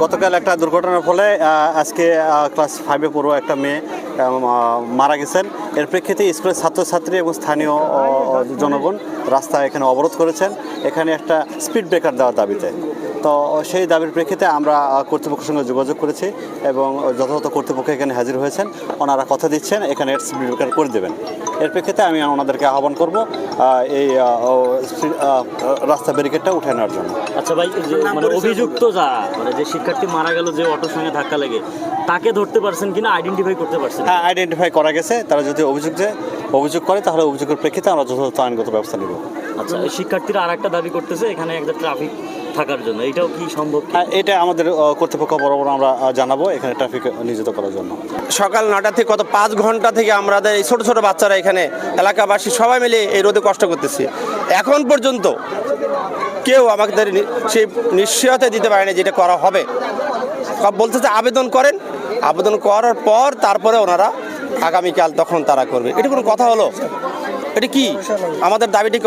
গতকাল একটা দুর্ঘটনার ফলে আজকে ক্লাস ফাইভে পড়ো একটা মেয়ে মারা গেছেন। এর প্রেক্ষিতে স্কুলের ছাত্রছাত্রী এবং স্থানীয় জনগণ রাস্তা এখানে অবরোধ করেছেন। এখানে একটা স্পিড ব্রেকার দেওয়ার দাবিতে। তো সেই দাবির প্রেক্ষিতে আমরা কর্তৃপক্ষের সঙ্গে যোগাযোগ করেছি এবং যথাযথ কর্তৃপক্ষ এখানে হাজির হয়েছেন। ওনারা কথা দিচ্ছেন এখানে স্পিড ব্রেকার করে দেবেন। এর প্রেক্ষিতে আমি ওনাদেরকে আহ্বান করব এই রাস্তা ব্যারিকেডটা উঠে নেওয়ার জন্য। আচ্ছা ভাই মানে অভিযুক্ত যা মানে যে শিক্ষার্থী মারা গেল যে অটোর সঙ্গে ধাক্কা লেগে তাকে ধরতে পারছেন কিনা? আইডেন্টিফাই করতে পারছেন হ্যাঁ আইডেন্টিফাই করা গেছে তারা যদি অভিযোগ যে অভিযোগ করে তাহলে অভিযোগের প্রেক্ষিতে আমরা যথাযথ আইনগত ব্যবস্থা নেব। আচ্ছা এই শিক্ষার্থীরা আর একটা দাবি করতেছে এখানে একটা ট্রাফিক থাকার জন্য। এটাও কি সম্ভব হ্যাঁ, এটা আমাদের কর্তৃপক্ষ বরাবর আমরা জানাব এখানে ট্রাফিক নিয়োজিত করার জন্য। সকাল নটা থেকে কত পাঁচ ঘণ্টা থেকে আমাদের এই ছোট ছোট বাচ্চারা এখানে এলাকাবাসী সবাই মিলে এই রোদে কষ্ট করতেছি। এখন পর্যন্ত কেউ আমাদের সেই নিশ্চয়তা দিতে পারেনি যেটা করা হবে। সব বলতে আবেদন করেন আবেদন করার পর তারপরে ওনারা আগামীকাল তখন তারা করবে। এটা কোনো কথা হলো? এটা কি? আমাদের দাবিটিকে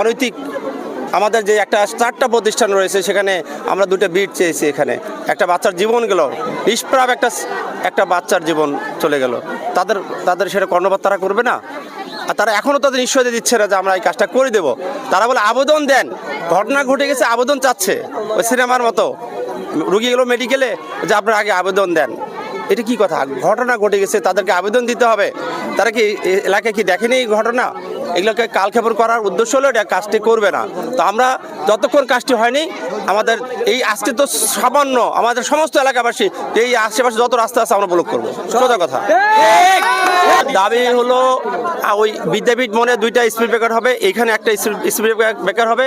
অনৈতিক? আমাদের যে একটা চারটা প্রতিষ্ঠান রয়েছে, সেখানে আমরা দুটো বিট চেয়েছি এখানে। একটা বাচ্চার জীবন গেল নিষ্প্রাপ একটা একটা বাচ্চার জীবন চলে গেল। তাদের তাদের সেটা কর্ণপাত তারা করবে না? আর তারা এখনও তাদের নিশ্চয়তা দিচ্ছে না যে আমরা এই কাজটা করে দেব। তারা বলে, আবেদন দেন। ঘটনা ঘটে গেছে, আবেদন চাচ্ছে। ওই সিনেমার মতো। রুগী গেল মেডিকেলে যে আপনারা আগে আবেদন দেন। এটা কি কথা? ঘটনা ঘটে গেছে তাদেরকে আবেদন দিতে হবে। তারা কি এলাকায় কি দেখেনি এই ঘটনা? এগুলোকে কালক্ষেপণ করার উদ্দেশ্য হলো এটা কাজটি করবে না। তো আমরা যতক্ষণ কাজটি হয়নি আমাদের এই আজকে তো সামান্য আমাদের সমস্ত এলাকাবাসী এই আশেপাশে যত রাস্তা আছে আমরা ব্লক করব। সোজা কথা। দাবি হলো ওই বিদ্যাপীঠ মনে দুইটা স্পিড ব্রেকার হবে, এখানে একটা স্পিড ব্রেকার হবে।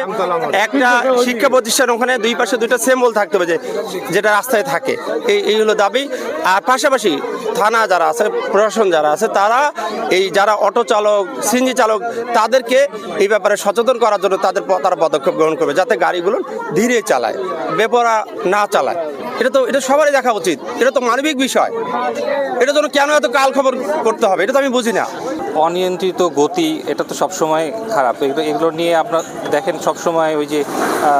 একটা শিক্ষা প্রতিষ্ঠান, ওখানে দুই পাশে দুইটা সেম্বল থাকতে হবে যে, যেটা রাস্তায় থাকে। এই এই হলো দাবি। আর পাশাপাশি থানা যারা আছে, প্রশাসন যারা আছে, তারা এই যারা অটো চালক, সিএনজি চালক, তাদেরকে এই ব্যাপারে সচেতন করার জন্য তাদের তারা পদক্ষেপ গ্রহণ করবে, যাতে গাড়িগুলো ধীরে চালায় বেপরা না চালায়। এটা তো, এটা সবারই দেখা উচিত। এটা তো মানবিক বিষয়। এটা জন্য কেন এত কাল খবর করতে হবে? এটা তো আমি বুঝি না। অনিয়ন্ত্রিত গতি, এটা তো সবসময় খারাপ। এগুলো নিয়ে আপনার, দেখেন সবসময় ওই যে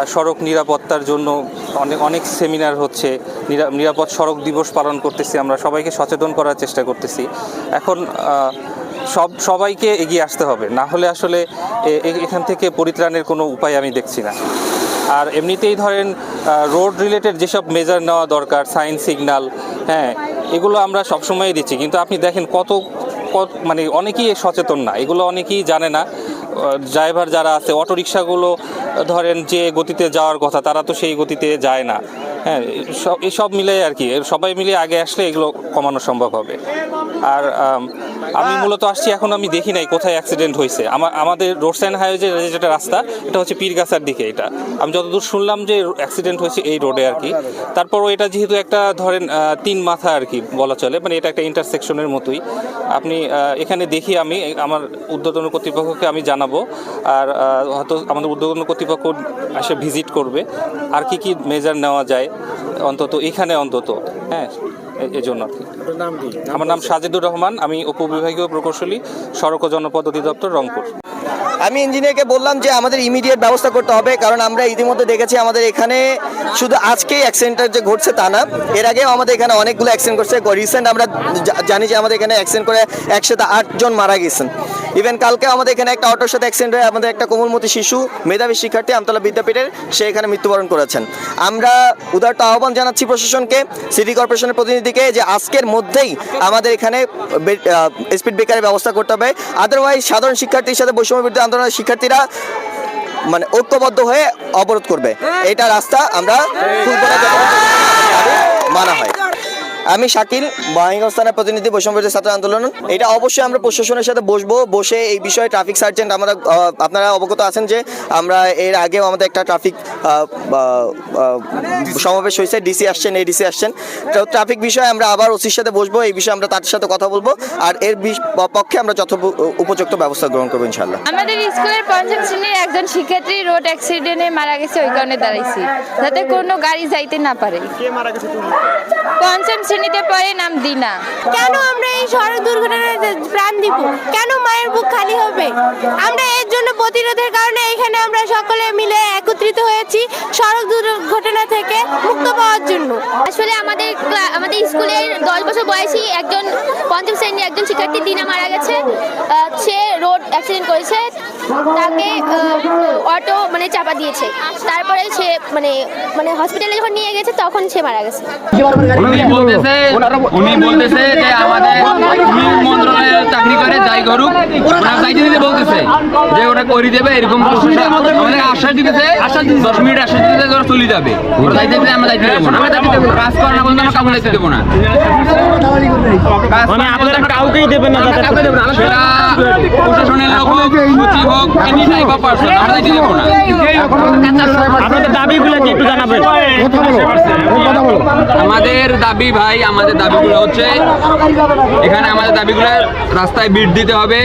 সড়ক নিরাপত্তার জন্য অনেক অনেক সেমিনার হচ্ছে। নিরা- নিরাপদ সড়ক দিবস পালন করতেছি আমরা, সবাইকে সচেতন করার চেষ্টা করতেছি। এখন সব, সবাইকে এগিয়ে আসতে হবে। না হলে আসলে এখান থেকে পরিত্রাণের কোনো উপায় আমি দেখছি না। আর এমনিতেই ধরেন রোড রিলেটেড যেসব মেজার নেওয়া দরকার সাইন সিগন্যাল হ্যাঁ এগুলো আমরা সবসময় দিচ্ছি। কিন্তু আপনি দেখেন কত মানে অনেকেই সচেতন না, এগুলো অনেকেই জানে না। ড্রাইভার যারা আছে, অটোরিকশাগুলো, ধরেন যে গতিতে যাওয়ার কথা, তারা তো সেই গতিতে যায় না। হ্যাঁ সব এসব মিলে আর কি, সবাই মিলে আগে আসলে এগুলো কমানো সম্ভব হবে। আর আম, মূলত আসছি এখন আমি দেখি নাই কোথায় অ্যাক্সিডেন্ট হয়েছে। আমাদের রোড সাইন হাইওয়ে যেটা রাস্তা এটা হচ্ছে পীরগাছার দিকে এটা। আমি যতদূর শুনলাম যে অ্যাক্সিডেন্ট হয়েছে এই রোডে আর কি। তারপরও এটা যেহেতু একটা ধরেন তিন মাথা আর কি বলা চলে মানে এটা একটা ইন্টারসেকশনের মতোই। আপনি এখানে দেখি আমি আমার উদ্বোধন কর্তৃপক্ষকে আমি জানাব আর হয়তো আমাদের উদ্বোধন কর্তৃপক্ষ এসে ভিজিট করবে আর কি কি মেজার নেওয়া যায় অন্তত এখানে অন্তত হ্যাঁ। এজন্য আর কি। আমার নাম সাজিদুর রহমান আমি উপবিভাগীয় প্রকৌশলী সড়ক ও জনপদ অধিদপ্তর রংপুর। আমি ইঞ্জিনিয়ারকে বললাম যে আমাদের ইমিডিয়েট ব্যবস্থা করতে হবে কারণ আমরা ইতিমধ্যে দেখেছি আমাদের এখানে শুধু আজকেই অ্যাক্সিডেন্টটা যে ঘটছে তা না এর আগেও আমাদের এখানে অনেকগুলো অ্যাক্সিডেন্ট করছে রিসেন্ট আমরা জানি যে আমাদের এখানে অ্যাক্সিডেন্ট করে একসাথে আটজন মারা গেছেন। ইভেন কালকে আমাদের এখানে একটা অটোর সাথে অ্যাক্সিডেন্ট হয়ে আমাদের একটা কোমলমতি শিশু, মেধাবী শিক্ষার্থী আমতলা বিদ্যাপীঠের, সে এখানে মৃত্যুবরণ করেছেন। আমরা উদারত আহ্বান জানাচ্ছি প্রশাসনকে সিটি কর্পোরেশনের প্রতিনিধিকে যে আজকের মধ্যেই আমাদের এখানে স্পিড ব্রেকারের ব্যবস্থা করতে হবে। আদারওয়াইজ সাধারণ শিক্ষার্থীর সাথে বৈষম্য বিরুদ্ধে আন্দোলনের শিক্ষার্থীরা মানে ঐক্যবদ্ধ হয়ে অবরোধ করবে। এটা রাস্তা আমরা আমি শাকিল মহাঙ্গঞ্জ থানার প্রতিনিধি, বৈষম্য বিরোধী ছাত্র আন্দোলন। এটা অবশ্যই আমরা প্রশাসনের সাথে বসবো, বসে এই বিষয়ে ট্রাফিক সার্জেন্ট আমরা আপনারা অবগত আছেন যে আমরা এর আগেও আমাদের একটা ট্রাফিক সমাবেশ হয়েছে ডিসি আসছেন এডিসি আসছেন। তো ট্রাফিক বিষয়ে আমরা আবার ওসির সাথে বসবো, এই বিষয়ে আমরা তার সাথে কথা বলব। আর এর পক্ষে আমরা যথ উপযুক্ত ব্যবস্থা গ্রহণ করব ইনশাল্লাহ আমাদের স্কুলের পঞ্চম শ্রেণির একজন শিক্ষার্থী রোড অ্যাক্সিডেন্টে মারা গেছে, ওই কারণে দাঁড়াইছি। যাতে কোনো গাড়ি যাইতে না পারে। পঞ্চম শ্রেণির শ্রেণীতে পড়ে নাম দিনা। কেন আমরা এই সড়ক দুর্ঘটনায় প্রাণ দিব? কেন মায়ের বুক খালি হবে? আমরা এর জন্য প্রতিরোধের কারণে এখানে আমরা সকলে মিলে একত্রিত হয়েছি সড়ক দুর্ঘটনা থেকে মুক্ত পাওয়ার জন্য। আসলে আমাদের আমাদের স্কুলের দশ বছর বয়সী একজন পঞ্চম শ্রেণির একজন শিক্ষার্থী দিনা মারা গেছে। আহ, সে রোড অ্যাক্সিডেন্ট করেছে। তাকে অটো মানে চাপা দিয়েছে। তারপরে সে মানে মানে হসপিটালে যখন নিয়ে গেছে তখন সে মারা গেছে। বলতেছে উনি বলতেছে যে আমাদের মন্ত্রণালয়ে চাকরি করে যাই করুক ওনার দায়িত্ব দিতে বলতেছে যে ওটা করে দেবে এরকম আমাদের আশ্বাস দিতেছে দশ মিনিট আশ্বাস দিতেছে ওরা চলে যাবে। ওরা দায়িত্ব দিতে আমরা দায়িত্ব দেবো না। কাজ করার না পর্যন্ত আমরা কাউকে দায়িত্ব দেবো না। মানে কাউকেই দেবেন না। সেটা প্রশাসনের লোক আপনাদের দাবিগুলো কি একটু জানাবেন। আমাদের দাবি ভাই আমাদের দাবিগুলো হচ্ছে এখানে আমাদের দাবিগুলো রাস্তায় বিট দিতে হবে।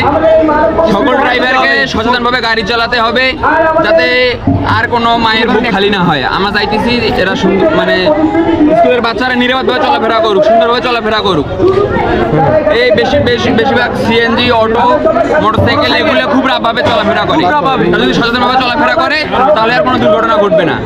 সকল ড্রাইভারকে সচেতনভাবে গাড়ি চালাতে হবে যাতে আর কোনো মায়ের বুক খালি না হয়। আমরা চাইতেছি এরা সুন্দর মানে স্কুলের বাচ্চারা নিরাপদভাবে চলাফেরা করুক সুন্দরভাবে চলাফেরা করুক। এই বেশি বেশি বেশিরভাগ সিএনজি অটো মোটরসাইকেল এগুলো খুব রাফভাবে চলাফেরা করে তারা যদি সচেতনভাবে চলাফেরা করে তাহলে আর কোনো দুর্ঘটনা ঘটবে না।